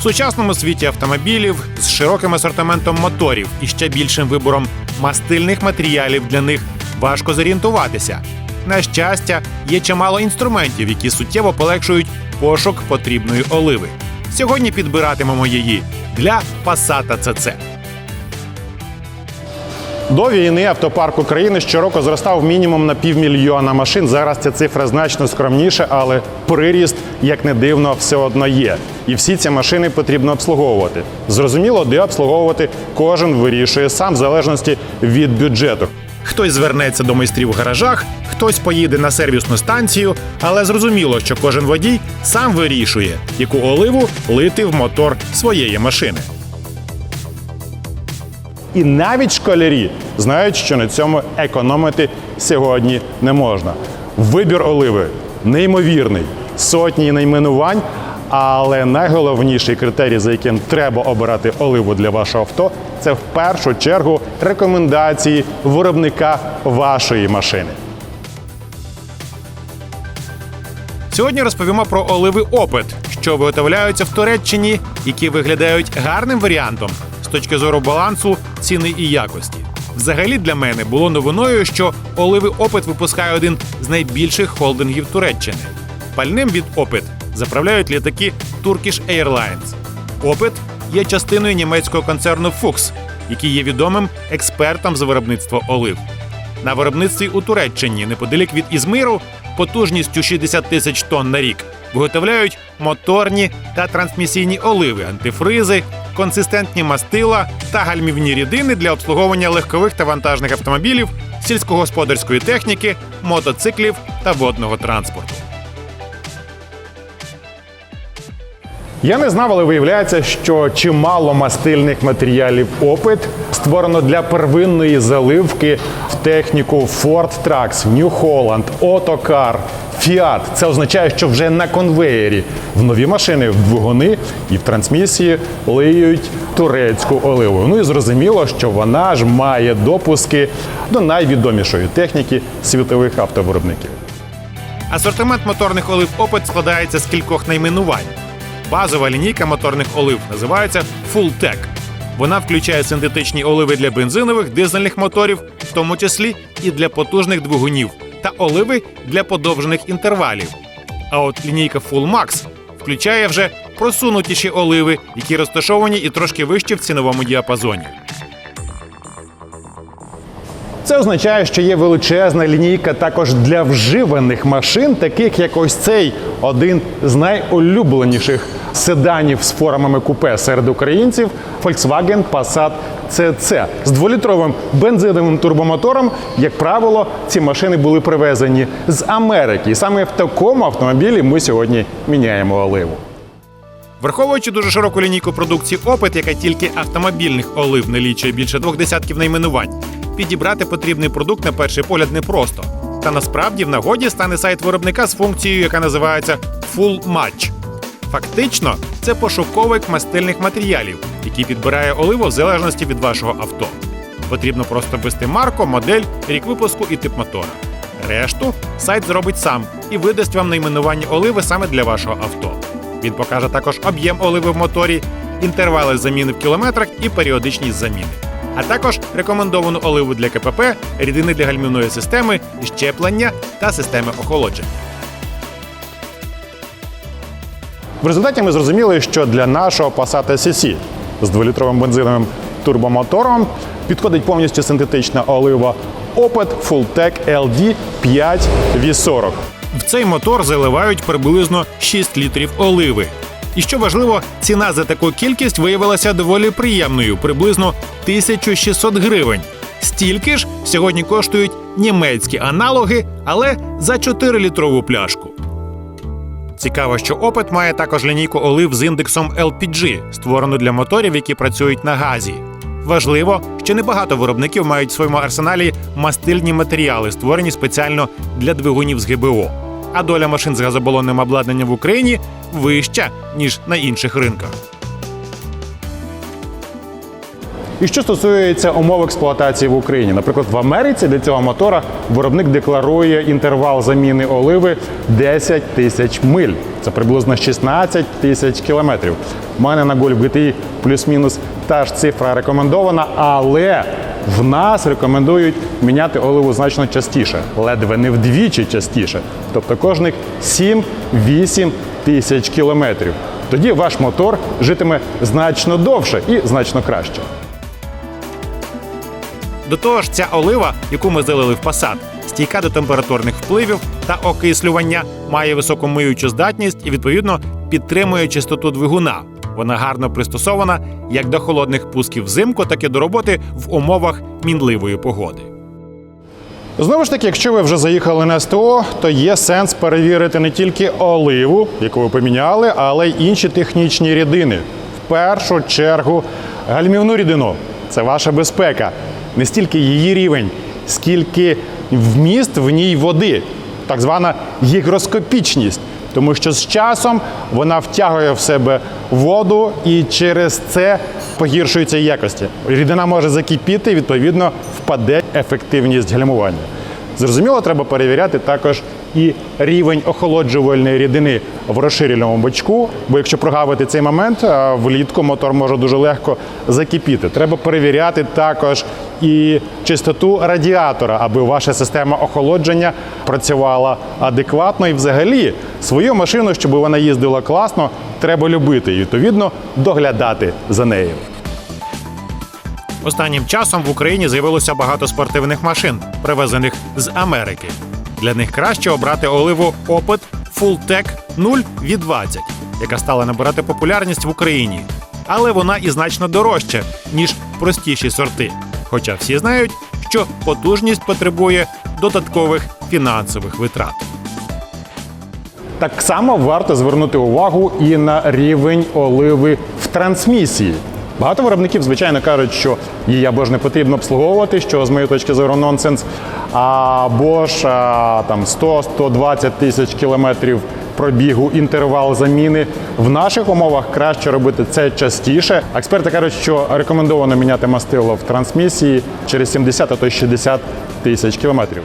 В сучасному світі автомобілів з широким асортиментом моторів і ще більшим вибором мастильних матеріалів для них важко зорієнтуватися. На щастя, є чимало інструментів, які суттєво полегшують пошук потрібної оливи. Сьогодні підбиратимемо її для Passat CC. До війни автопарк України щороку зростав мінімум на півмільйона машин. Зараз ця цифра значно скромніша, але приріст, як не дивно, все одно є. І всі ці машини потрібно обслуговувати. Зрозуміло, де обслуговувати кожен вирішує сам в залежності від бюджету. Хтось звернеться до майстрів у гаражах, хтось поїде на сервісну станцію, але зрозуміло, що кожен водій сам вирішує, яку оливу лити в мотор своєї машини. І навіть школярі знають, що на цьому економити сьогодні не можна. Вибір оливи неймовірний, сотні найменувань. Але найголовніший критерій, за яким треба обирати оливу для вашого авто, це в першу чергу рекомендації виробника вашої машини. Сьогодні розповімо про оливи опит, що виготовляються в Туреччині, які виглядають гарним варіантом з точки зору балансу, ціни і якості. Взагалі для мене було новиною, що оливи опит випускає один з найбільших холдингів Туреччини. Пальним від опит заправляють літаки Turkish Airlines. Опит є частиною німецького концерну Fuchs, який є відомим експертом з виробництва олив. На виробництві у Туреччині, неподалік від Ізмиру, потужністю 60 тисяч тонн на рік, виготовляють моторні та трансмісійні оливи, антифризи, консистентні мастила та гальмівні рідини для обслуговування легкових та вантажних автомобілів, сільськогосподарської техніки, мотоциклів та водного транспорту. Я не знав, але виявляється, що чимало мастильних матеріалів опит створено для первинної заливки в техніку Ford Trucks, New Holland, Autocar, Fiat. Це означає, що вже на конвеєрі в нові машини, в двигуни і в трансмісії лиють турецьку оливу. Ну і зрозуміло, що вона ж має допуски до найвідомішої техніки світових автовиробників. Асортимент моторних олив опит складається з кількох найменувань. Базова лінійка моторних олив називається Fulltech. Вона включає синтетичні оливи для бензинових, дизельних моторів, в тому числі і для потужних двигунів, та оливи для подовжених інтервалів. А от лінійка Full Max включає вже просунутіші оливи, які розташовані і трошки вище в ціновому діапазоні. Це означає, що є величезна лінійка також для вживаних машин, таких як ось цей один з найулюбленіших седанів з формами купе серед українців Volkswagen Passat CC з дволітровим бензиновим турбомотором. Як правило, ці машини були привезені з Америки. І саме в такому автомобілі ми сьогодні міняємо оливу. Враховуючи дуже широку лінійку продукції опит, яка тільки автомобільних олив налічує більше двох десятків найменувань, підібрати потрібний продукт на перший погляд непросто. Та насправді в нагоді стане сайт виробника з функцією, яка називається Full Match. Фактично, це пошуковик мастильних матеріалів, який підбирає оливу в залежності від вашого авто. Потрібно просто ввести марку, модель, рік випуску і тип мотора. Решту сайт зробить сам і видасть вам найменування оливи саме для вашого авто. Він покаже також об'єм оливи в моторі, інтервали заміни в кілометрах і періодичність заміни. А також рекомендовану оливу для КПП, рідини для гальмівної системи, щеплення та системи охолодження. В результаті ми зрозуміли, що для нашого Passat SEC з 2-літровим бензиновим турбомотором підходить повністю синтетична олива Opet Fulltech LD 5 V40. В цей мотор заливають приблизно 6 літрів оливи. І що важливо, ціна за таку кількість виявилася доволі приємною приблизно 1600 гривень. Стільки ж сьогодні коштують німецькі аналоги, але за 4-літрову пляшку. Цікаво, що опит має також лінійку олив з індексом LPG, створену для моторів, які працюють на газі. Важливо, що небагато виробників мають в своєму арсеналі мастильні матеріали, створені спеціально для двигунів з ГБО. А доля машин з газобалонним обладнанням в Україні вища ніж на інших ринках. І що стосується умов експлуатації в Україні, наприклад, в Америці для цього мотора виробник декларує інтервал заміни оливи 10 тисяч миль. Це приблизно 16 тисяч кілометрів. У мене на Golf GTI плюс-мінус та ж цифра рекомендована, але в нас рекомендують міняти оливу значно частіше, ледве не вдвічі частіше, тобто кожних 7-8 тисяч кілометрів. Тоді ваш мотор житиме значно довше і значно краще. До того ж, ця олива, яку ми залили в Passat, стійка до температурних впливів та окислювання, має високу миючу здатність і відповідно підтримує чистоту двигуна. Вона гарно пристосована як до холодних пусків взимку, так і до роботи в умовах мінливої погоди. Знову ж таки, якщо ви вже заїхали на СТО, то є сенс перевірити не тільки оливу, яку ви поміняли, але й інші технічні рідини. В першу чергу гальмівну рідину. Це ваша безпека. Не стільки її рівень, скільки вміст в ній води, так звана гігроскопічність. Тому що з часом вона втягує в себе воду і через це погіршується якості. Рідина може закипіти, відповідно, впаде ефективність гальмування. Зрозуміло, треба перевіряти також і рівень охолоджувальної рідини в розширеному бачку, бо якщо прогавити цей момент, влітку мотор може дуже легко закипіти. Треба перевіряти також і чистоту радіатора, аби ваша система охолодження працювала адекватно і взагалі свою машину, щоб вона їздила класно, треба любити і відповідно доглядати за нею. Останнім часом в Україні з'явилося багато спортивних машин, привезених з Америки. Для них краще обрати оливу Opet Fulltech 0 V20, яка стала набирати популярність в Україні. Але вона і значно дорожча, ніж простіші сорти. Хоча всі знають, що потужність потребує додаткових фінансових витрат. Так само варто звернути увагу і на рівень оливи в трансмісії. Багато виробників, звичайно, кажуть, що її або ж не потрібно обслуговувати, що з моєї точки зору нонсенс, або ж там 100-120 тисяч кілометрів пробігу інтервал заміни. В наших умовах краще робити це частіше. Експерти кажуть, що рекомендовано міняти мастило в трансмісії через 70 а то й 60 тисяч кілометрів.